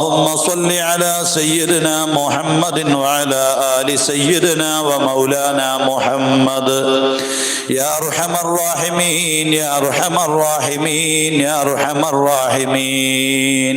اللهم صل على سيدنا محمد وعلى آل سيدنا ومولانا محمد. يا أرحم الراحمين يا أرحم الراحمين يا أرحم الراحمين.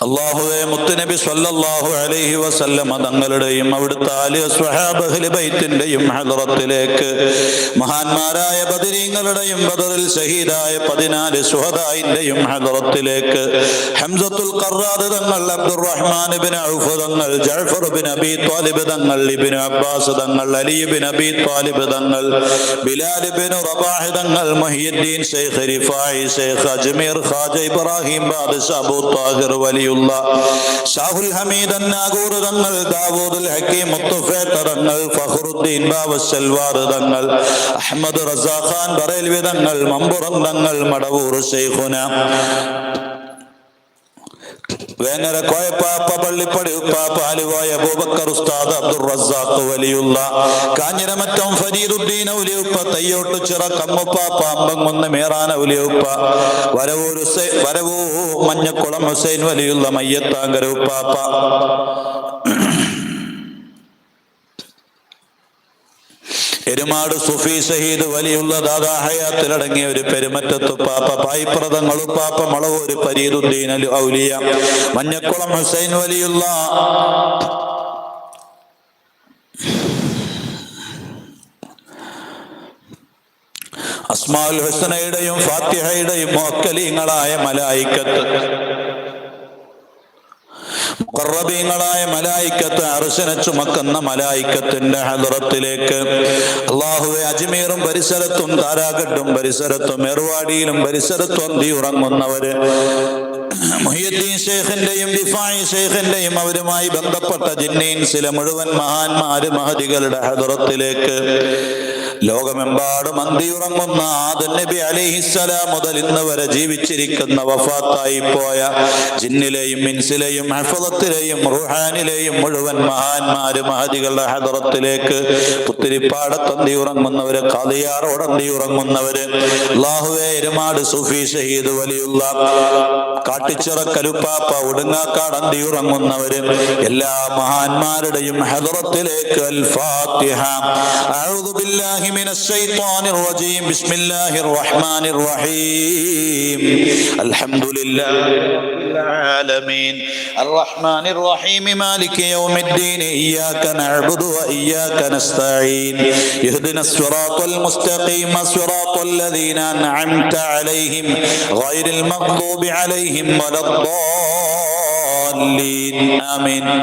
അള്ളാഹുവെ മുത്തുനബി സല്ലല്ലാഹു അലൈഹി വസല്ലമ തങ്ങളുടെയും അവിടുത്തെ ആലിയ സ്വഹാബഹ്ലി ബൈത്തിന്റെയും ഹദറത്തിലേക്ക് മഹാന്മാരായ ബദരീങ്ങളുടെയും ബദറിൽ ഷഹീദായ പതിനാല് സുഹദായിന്റെയും ഹലറത്തിലേക്ക് ഹംസത്തുൽ ഖറാദ് തങ്ങൾ അബ്ദുറഹ്മാൻ ബിൻ ഔഫ് തങ്ങൾ ജഅഫർ ബിൻ അബി ത്വാലിബ് തങ്ങൾ ഇബ്നു അബ്ബാസ് തങ്ങൾ അലി ബിൻ അബി ത്വാലിബ് തങ്ങൾ ബിലാൽ ബിൻ റബാഹ് തങ്ങൾ മുഹിയുദ്ദീൻ ഷെയ്ഖ് റിഫായി ഷെയ്ഖ് അജ്മീർ ഖാജ ഇബ്രാഹിം ബാദ്ഷാ അബൂ താഹിർ വലിയുള്ള ഷാഹുൽ ഹമീദ് അന്നാഗൂർ തങ്ങൾ ദാവൂദുൽ ഹക്കീം മുത്തുഫേ തങ്ങൾ ഫഖറുദ്ദീൻ ബാവശൽവാർ തങ്ങൾ അഹമ്മദ് റസാഖാൻ ബറേൽവി തങ്ങൾ മമ്പുറം തങ്ങൾ മടവൂർ ഷെയ്ഖുന വേങ്ങര കോയപ്പാപ്പ പള്ളിപ്പടി ഉപ്പാപ്പ അലുവായ അബൂബക്കർ ഉസ്താദ് അബ്ദുൾ റസാഖ് വലിയുള്ള കാഞ്ഞിരമറ്റം ഫരീദുദ്ദീൻ ഔലിയുപ്പ തയ്യോട്ട് ചിറ കമ്മുപ്പാപ്പ അമ്പങ്ങുന്ന് മേറാന ഔലിയുപ്പ വരവൂർ വരവൂ മഞ്ഞക്കുളം ഹുസൈൻ വലിയുള്ള മയ്യത്താങ്കര ഉപ്പാപ്പ എരുമാട് സുഫി ഷഹീദ് വലിയുള്ള ദാദാ ഹയാത്തിലടങ്ങിയ ഒരു പെരുമറ്റത്ത് പാപ്പ പായ്പ്രദങ്ങൾ പാപ്പ മളവൂര് പരീദുദ്ദീൻ അലി ഔലിയ മഞ്ഞക്കുളം ഹുസൈൻ വലിയുള്ള അസ്മാൽ ഹുസനയുടെയും ഫാത്തിഹയുടെയും മോക്കലീങ്ങളായ മലായിക്കത്ത്. മുഖറബീങ്ങളായ മലായിക്കത്ത് അർശന ചുമക്കുന്ന മലായിക്കത്തിന്റെ ഹദറത്തിലേക്ക്. അള്ളാഹുവെ അജ്മീറും പരിസരത്തും താരാഗഡും പരിസരത്തും എറുവാടിയിലും പരിസരത്തും അന്തി ഉറങ്ങുന്നവര് മുഹിയുദ്ദീൻ അവരുമായി ബന്ധപ്പെട്ട ജിന്നീൻസിലെ മുഴുവൻ മഹാന്മാര് മഹതികളുടെ ഹദറത്തിലേക്ക്. ലോകമെമ്പാടും അന്തിയുറങ്ങുന്ന ആദൻ നബി അലിഹിസ്സലാം മുതൽ ഇന്ന് വരെ ജീവിച്ചിരിക്കുന്ന വഫാത്തായി പോയ ജിന്നിലെയും മിൻസിലെയും ഹഫദത്തിലെയും റുഹാനിലെയും മുഴുവൻ മഹാന്മാര് മഹദികളുടെ ഹദറത്തിലേക്ക് പുത്തിരിപ്പാടത്ത് അന്തിയുറങ്ങുന്നവര് കാതിയാറോട് അന്തിയുറങ്ങുന്നവര് അള്ളാഹുവെ എരുമാട് സുഫി ഷഹീദ് വലിയുള്ള കാട്ടിച്ചിറ കലുപ്പാപ്പ ഉടുങ്ങാക്കാട് അന്തിയുറങ്ങുന്നവര് എല്ലാ മഹാന്മാരുടെയും ഹദറത്തിലേക്ക് അൽ ഫാത്തിഹ അഊദു من الشيطان الرجيم بسم الله الرحمن الرحيم. الحمد لله العالمين. الرحمن الرحيم. مالك يوم الدين. إياك نعبد وإياك نستعين. يهدنا الصراط المستقيم. صراط الذين أنعمت عليهم غير المغضوب عليهم ولا الضالين. آمين.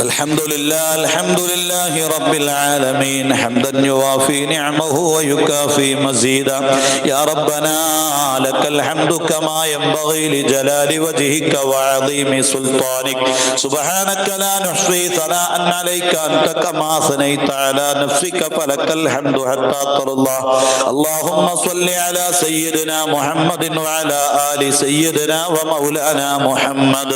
الحمد لله الحمد لله رب العالمين. حمدا يوافي نعمه ويكافي مزيدا. يا ربنا لك الحمد كما ينبغي لجلال وجهك وعظيم سلطانك. سبحانك لا نحصي ثناء عليك أنت كما ثنيت على نفسك فلك الحمد حتى ترضى. اللهم صل على سيدنا محمد وعلى آل سيدنا ومولانا محمد.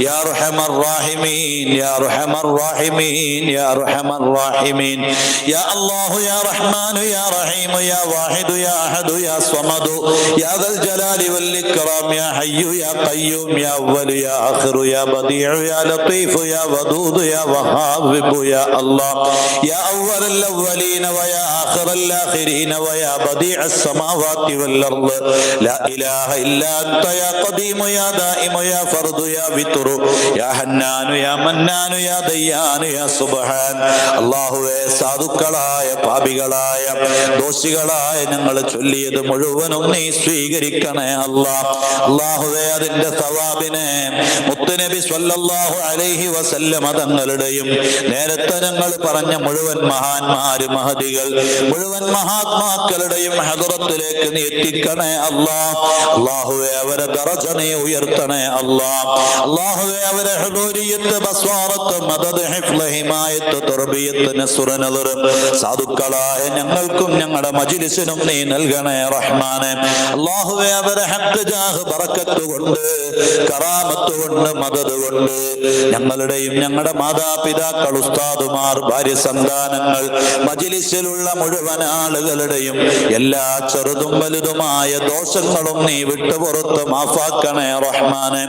يا أرحم الراحمين يا أرحم الراحمين يا أرحم الراحمين. يا الله يا رحمن يا رحيم يا واحد يا أحد يا صمد. يا ذا الجلال والإكرام يا حي يا قيوم يا أول يا آخر يا بديع يا لطيف يا ودود يا وهاب. يا الله يا أول الأولين ويا آخر الآخرين ويا بديع السماوات والأرض. لا إله إلا أنت يا قديم يا دائم يا فرد يا وتر يا حنان يا منان يا അല്ലാഹുവേ സാധുക്കളായ പാപികളായ ദോഷികളായ ഞങ്ങൾ ചൊല്ലിയത് മുഴുവനും നീ സ്വീകരിക്കണേ അല്ലാ. അല്ലാഹുവേ അതിന്റെ സവാബിനെ മുത്തുനബി സ്വല്ലല്ലാഹു അലൈഹി വസല്ലമ തങ്ങളുടെയും നേരത്തെ ഞങ്ങൾ പറഞ്ഞ മുഴുവൻ മഹാന്മാര് മഹതികൾ മുഴുവൻ മഹാത്മാക്കളുടെയും ഹദറത്തിലേക്ക് നീ എത്തിക്കണേ അല്ലാ. അല്ലാഹുവേ അവരെ ദറജനെ ഉയർത്തണേ അല്ലാ. അല്ലാഹുവേ അവരെ ഹുദൂരിയത്ത് ബസ്വാറത്ത് സാധുക്കളായ ഞങ്ങൾക്കും ഞങ്ങളുടെ മജിലിസിനും നീ നൽകണേ റഹ്മാനെ. അല്ലാഹുവേ അവരെ ഹഖ് ജാഹ് ബറക്കത്ത് കൊണ്ട് കറാമത്ത് കൊണ്ട് മദദ് കൊണ്ട് ഞങ്ങളുടെയും ഞങ്ങളുടെ മാതാപിതാക്കൾ ഉസ്താദുമാർ ഭാര്യ സന്താനങ്ങൾ മജിലിസിലുള്ള മുഴുവൻ ആളുകളുടെയും എല്ലാ ചെറുതും വലുതുമായ ദോഷങ്ങളും നീ വിട്ടുപുറത്ത് മാഫാക്കണേ റഹ്മാനെ.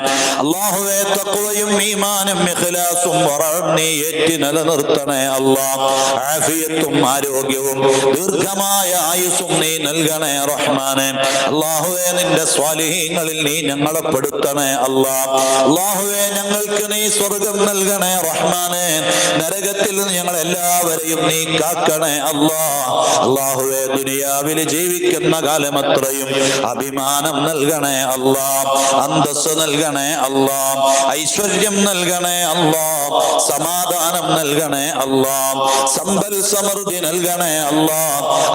അള്ളാഹുവേ തക്കുവയും ഈമാനും ഇഖ്ലാസും വറഉം നീ ഏറ്റി നിലനിർത്തണേ അല്ലാ. ആഫിയത്തും ആരോഗ്യവും ദീർഘമായ ആയുസ്സും നീ നൽകണേ റഹ്മാനെ. അള്ളാഹുവേ നിന്റെ സ്വാലിഹീങ്ങളിൽ നീ ഞങ്ങളെ പെടുത്തണേ അല്ലാ. അള്ളാഹുവേ ഞങ്ങൾക്ക് നീ സ്വർഗം നൽകണേ റഹ്മാനെ. നരകത്തിൽ നിന്ന് ഞങ്ങൾ എല്ലാവരെയും നീ കാക്കണേ അല്ലാ. അള്ളാഹുവേ ദുനിയാവിൽ ജീവിക്കുന്ന കാലം അത്രയും അഭിമാനം നൽകണേ അല്ലാ. അന്തസ് നൽകണേ അല്ലാ. ഐശ്വര്യം നൽകണേ അല്ലാ. സമാധാനം നൽകണേ അല്ലാ സമ്പൽ സമൃദ്ധി നൽകണേ അല്ലാ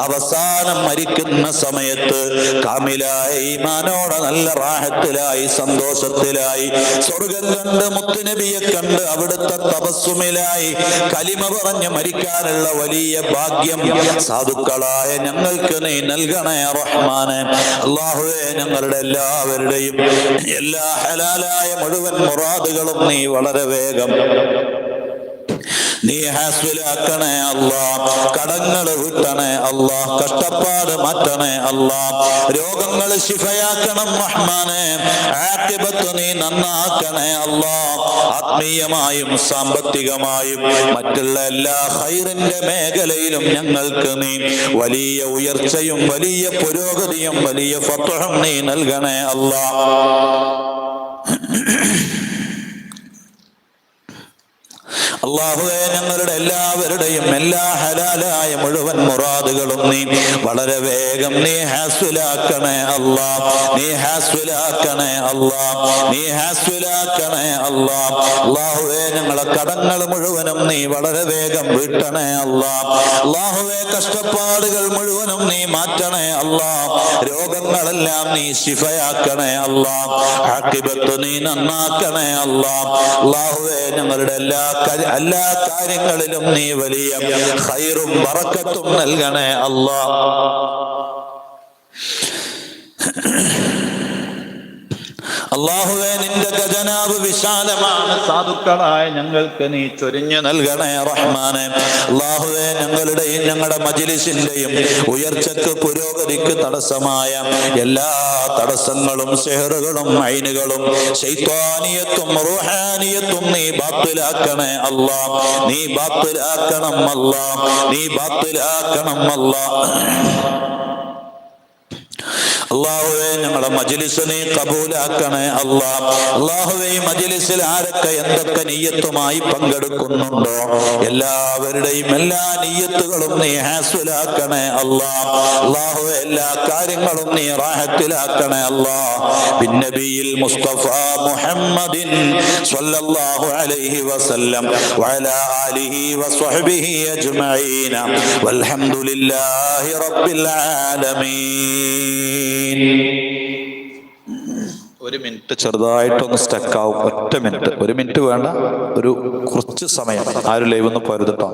അവസാനം മരിക്കുന്ന സമയത്ത് കാമിലായ ഈമാനോടെ നല്ല റാഹത്തിലായി സന്തോഷത്തിലായി സ്വർഗം കണ്ട് മുത്തുനബിയെ കണ്ട് അവിടുത്തെ തപസ്സുമിലായി കലിമ പറഞ്ഞ് മരിക്കാനുള്ള വലിയ ഭാഗ്യം സാധുക്കളായ ഞങ്ങൾക്ക് നീ നൽകണേ റഹ്മാനെ. അള്ളാഹുവേ ഞങ്ങളുടെ എല്ലാവരുടെയും എല്ലാ ഹലാലായ മുഴുവൻ മുറാദുകളും നീ വളരെ വേഗം നീ ഹാസ്വിലാക്കണേ അല്ല കടങ്ങൾ വിട്ടണേ അല്ല കഷ്ടപ്പാട് മാറ്റണേ അല്ല രോഗങ്ങൾ ശിഫയാക്കണം റഹ്മാനെ ആക്കിബത്ത് നീ നന്നാക്കണേ അല്ല ആത്മീയമായും സാമ്പത്തികമായും മറ്റുള്ള എല്ലാ ഹൈറിന്റെ മേഖലയിലും ഞങ്ങൾക്ക് നീ വലിയ ഉയർച്ചയും വലിയ പുരോഗതിയും വലിയ ഫത്വഹം നീ നൽകണേ അല്ലാ. അള്ളാഹുവെ ഞങ്ങളുടെ എല്ലാവരുടെയും എല്ലാ ഹലാലായ മുഴുവൻ മുറാദുകളും നീ വളരെ വേഗം നീ ഹാസ്വിലാക്കണേ അല്ലാ നീ ഹാസ്വിലാക്കണേ അല്ലാ നീ ഹാസ്വിലാക്കണേ അല്ലാ അള്ളാഹുവെ ഞങ്ങളെ കടങ്ങൾ മുഴുവനും നീ വളരെ വേഗം വീട്ടണേ അല്ലാ അള്ളാഹുവെ കഷ്ടപ്പാടുകൾ മുഴുവനും നീ മാറ്റണേ അല്ലാ രോഗങ്ങളെല്ലാം നീ ശിഫയാക്കണേ അല്ലാ ആക്കിബത്ത് നീ നന്നാക്കണേ അല്ലാ അള്ളാഹുവെ ഞങ്ങളുടെ എല്ലാ എല്ലാ കാര്യങ്ങളിലും നീ വലിയ ഹൈറും ബറക്കത്തും നൽകണേ അല്ലാ അള്ളാഹുവെ നിന്റെ ഖജനാവ് വിശാലമാണ്. സാധുക്കളായ ഞങ്ങൾക്ക് നീ ചൊരിഞ്ഞു നൽകണേ റഹ്മാനെ. അള്ളാഹുവെ ഞങ്ങളുടെയും ഞങ്ങളുടെ മജിലിസിന്റെയും ഉയർച്ചക്ക് പുരോഗതിക്ക് തടസ്സമായ എല്ലാ തടസ്സങ്ങളും സെഹറുകളും ഐനുകളും ശൈത്വാനിയത്തും റൂഹാനിയത്തും നീ ബാത്തിലാക്കണേ അല്ലാ നീ ബാത്തിലാക്കണം അല്ലാ നീ ബാത്തിലാക്കണം അല്ലാ അള്ളാഹുവെ ഞങ്ങളുടെ മജിലിസ് നീ കബൂലാക്കണേ അല്ലാ അള്ളാഹുവെ മജിലിസിൽ ആരൊക്കെ എന്തൊക്കെ നീയത്തുമായി പങ്കെടുക്കുന്നുണ്ടോ? എല്ലാവരുടെയും എല്ലാ നീയത്തുകളും നീ ഹാസുലാക്കണേ അല്ലാ അള്ളാഹുവെ എല്ലാ കാര്യങ്ങളും നീ റാഹത്തിലാക്കണേ അല്ലാ ബിന്നബിയിൽ മുസ്തഫ മുഹമ്മദിൻ സ്വല്ലല്ലാഹു അലൈഹി വസല്ലം വഅലാ ആലിഹി വസ്വഹ്ബിഹി അജ്മഈന വൽഹംദുലില്ലാഹി റബ്ബിൽ ആലമീൻ. ഒരു മിനിറ്റ് ചെറുതായിട്ടൊന്ന് സ്റ്റക്ക് ആവും ഒറ്റ മിനിറ്റ്. ഒരു മിനിറ്റ് വേണ്ട. ഒരു കുറച്ച് സമയം. ആരും ലൈവ് ഒന്ന് പോരുതട്ടോ